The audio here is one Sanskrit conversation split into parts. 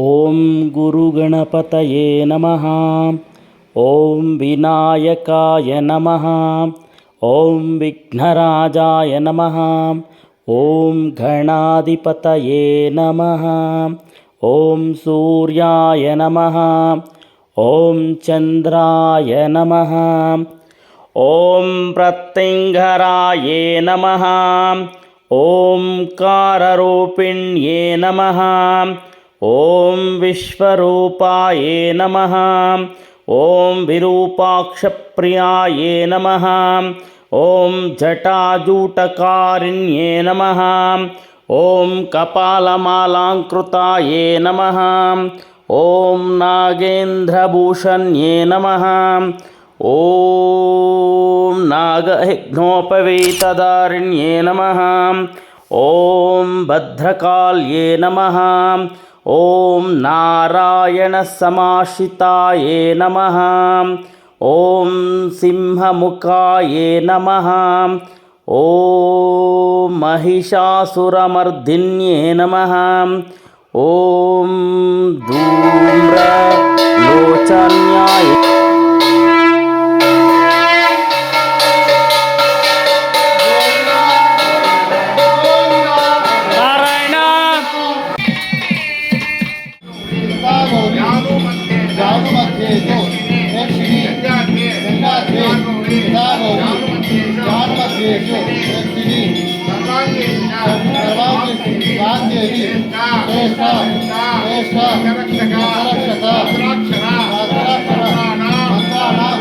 ॐ गुरुगणपतये नमः। ॐ विनायकाय नमः। ॐ विघ्नराजाय नमः। ॐ गणाधिपतये नमः। ॐ सूर्याय नमः। ॐ चन्द्राय नमः। ॐ प्रत्यङ्गराये नमः। ॐकाररूपिण्ये नमः ॐ विश्वरूपाये नमः। ॐ विरूपाक्षप्रियाये नमः। ॐ जटाजूटकारिण्ये नमः। ॐ कपालमालाङ्कृताये नमः। ॐ नागेन्द्रभूषण्ये नमः। ॐ नागयज्ञोपवीतदारिण्ये नमः। ॐ भद्रकाल्ये नमः ॐ नारायणसमाश्रिताये नमः ॐ सिंहमुखाये नमः ॐ महिषासुरमर्दिन्ये नमः ॐ धूम्रलोचन्याय नारायण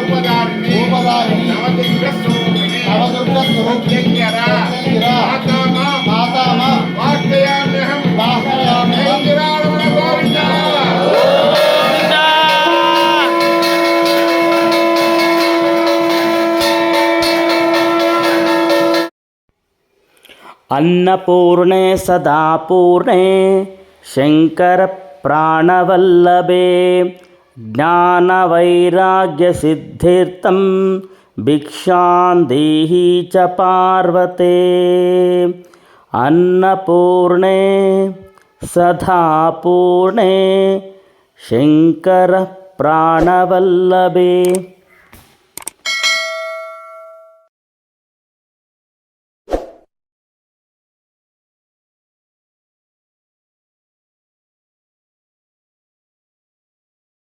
ఉపదారిణి ఉపదారిణి నవదుర్గ స్వరూపిణి अन्नपूर्णे सदा पूर्णे शङ्करप्राणवल्लभे ज्ञानवैराग्यसिद्धिर्थं भिक्षां देहि च पार्वते। अन्नपूर्णे सदा पूर्णे शङ्करप्राणवल्लभे